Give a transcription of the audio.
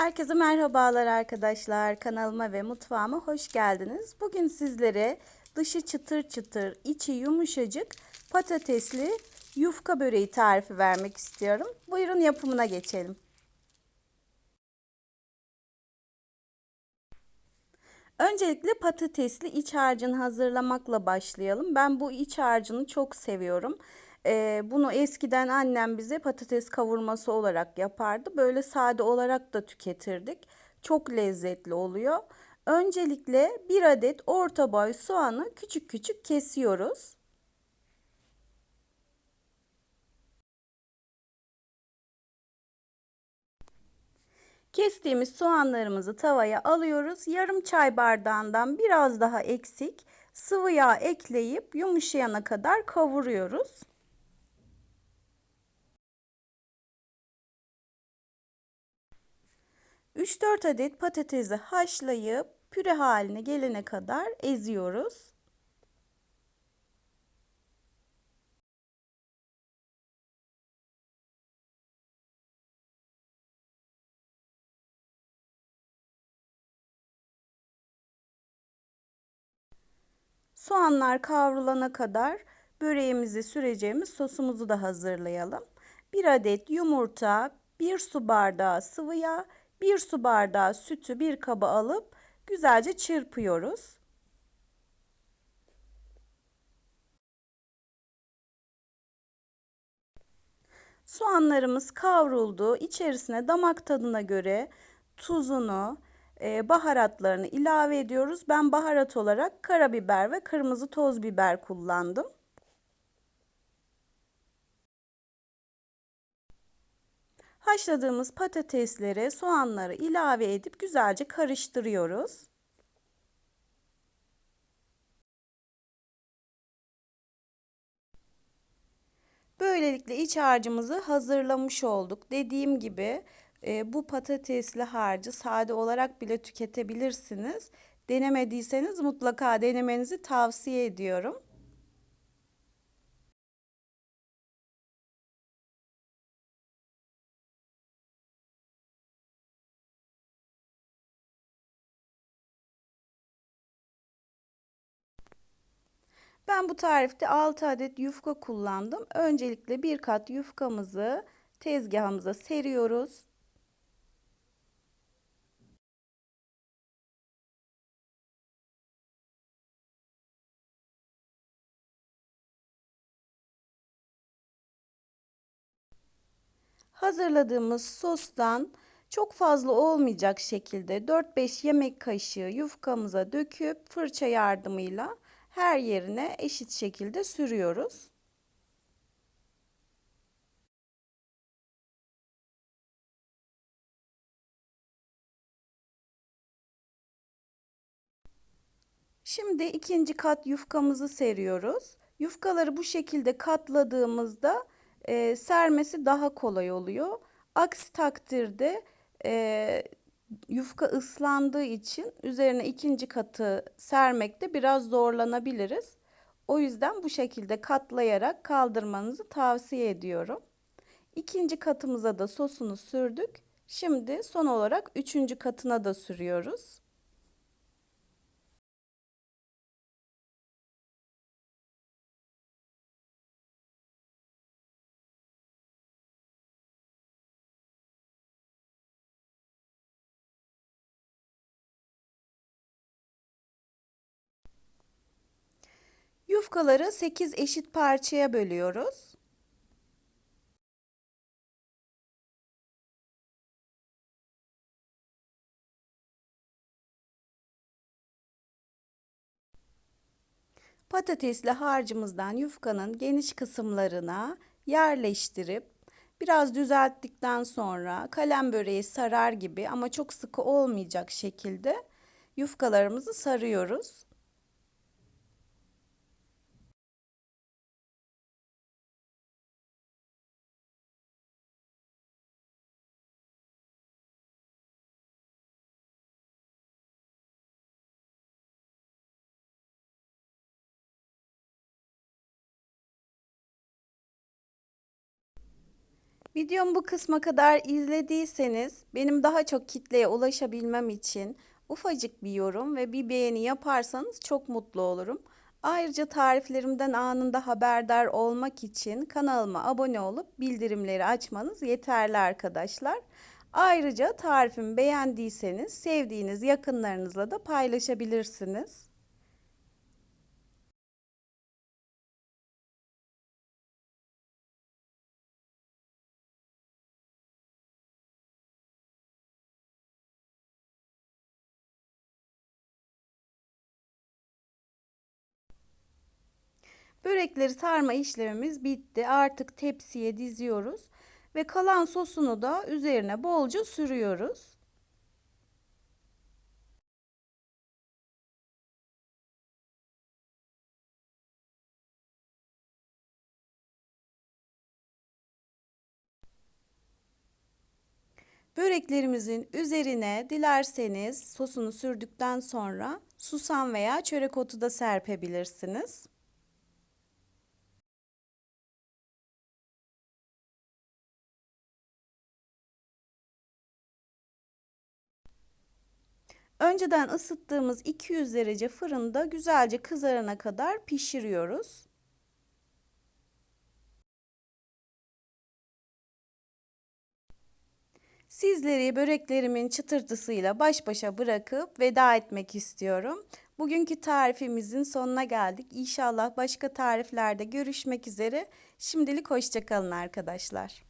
Herkese merhabalar arkadaşlar. Kanalıma ve mutfağıma hoş geldiniz. Bugün sizlere dışı çıtır çıtır, içi yumuşacık patatesli yufka böreği tarifi vermek istiyorum. Buyurun yapımına geçelim. Öncelikle patatesli iç harcını hazırlamakla başlayalım. Ben bu iç harcını çok seviyorum. Ee, bunu eskiden annem bize patates kavurması olarak yapardı. Böyle sade olarak da tüketirdik. Çok lezzetli oluyor. Öncelikle bir adet orta boy soğanı küçük küçük kesiyoruz. Kestiğimiz soğanlarımızı tavaya alıyoruz. Yarım çay bardağından biraz daha eksik sıvı yağ ekleyip yumuşayana kadar kavuruyoruz. 3-4 adet patatesi haşlayıp püre haline gelene kadar eziyoruz. Soğanlar kavrulana kadar böreğimizi süreceğimiz sosumuzu da hazırlayalım. 1 adet yumurta, 1 su bardağı sıvı yağ, 1 su bardağı sütü bir kaba alıp güzelce çırpıyoruz. Soğanlarımız kavruldu. İçerisine damak tadına göre tuzunu, e, baharatlarını ilave ediyoruz. Ben baharat olarak karabiber ve kırmızı toz biber kullandım. Haşladığımız patateslere soğanları ilave edip güzelce karıştırıyoruz. Böylelikle iç harcımızı hazırlamış olduk. Dediğim gibi e, bu patatesli harcı sade olarak bile tüketebilirsiniz. Denemediyseniz mutlaka denemenizi tavsiye ediyorum. Ben bu tarifte 6 adet yufka kullandım. Öncelikle bir kat yufkamızı tezgahımıza seriyoruz. Hazırladığımız sostan çok fazla olmayacak şekilde 4-5 yemek kaşığı yufkamıza döküp fırça yardımıyla her yerine eşit şekilde sürüyoruz. Şimdi ikinci kat yufkamızı seriyoruz. Yufkaları bu şekilde katladığımızda e, sermesi daha kolay oluyor. Aksi takdirde e, yufka ıslandığı için üzerine ikinci katı sermekte biraz zorlanabiliriz. O yüzden bu şekilde katlayarak kaldırmanızı tavsiye ediyorum. İkinci katımıza da sosunu sürdük. Şimdi son olarak üçüncü katına da sürüyoruz. Yufkaları 8 eşit parçaya bölüyoruz. Patatesli harcımızdan yufkanın geniş kısımlarına yerleştirip biraz düzelttikten sonra kalem böreği sarar gibi ama çok sıkı olmayacak şekilde yufkalarımızı sarıyoruz. Videomu bu kısma kadar izlediyseniz benim daha çok kitleye ulaşabilmem için ufacık bir yorum ve bir beğeni yaparsanız çok mutlu olurum. Ayrıca tariflerimden anında haberdar olmak için kanalıma abone olup bildirimleri açmanız yeterli arkadaşlar. Ayrıca tarifimi beğendiyseniz sevdiğiniz yakınlarınızla da paylaşabilirsiniz. Börekleri sarma işlemimiz bitti. Artık tepsiye diziyoruz ve kalan sosunu da üzerine bolca sürüyoruz. Böreklerimizin üzerine dilerseniz sosunu sürdükten sonra susam veya çörek otu da serpebilirsiniz. Önceden ısıttığımız 200 derece fırında güzelce kızarana kadar pişiriyoruz. Sizleri böreklerimin çıtırtısıyla baş başa bırakıp veda etmek istiyorum. Bugünkü tarifimizin sonuna geldik. İnşallah başka tariflerde görüşmek üzere. Şimdilik hoşçakalın arkadaşlar.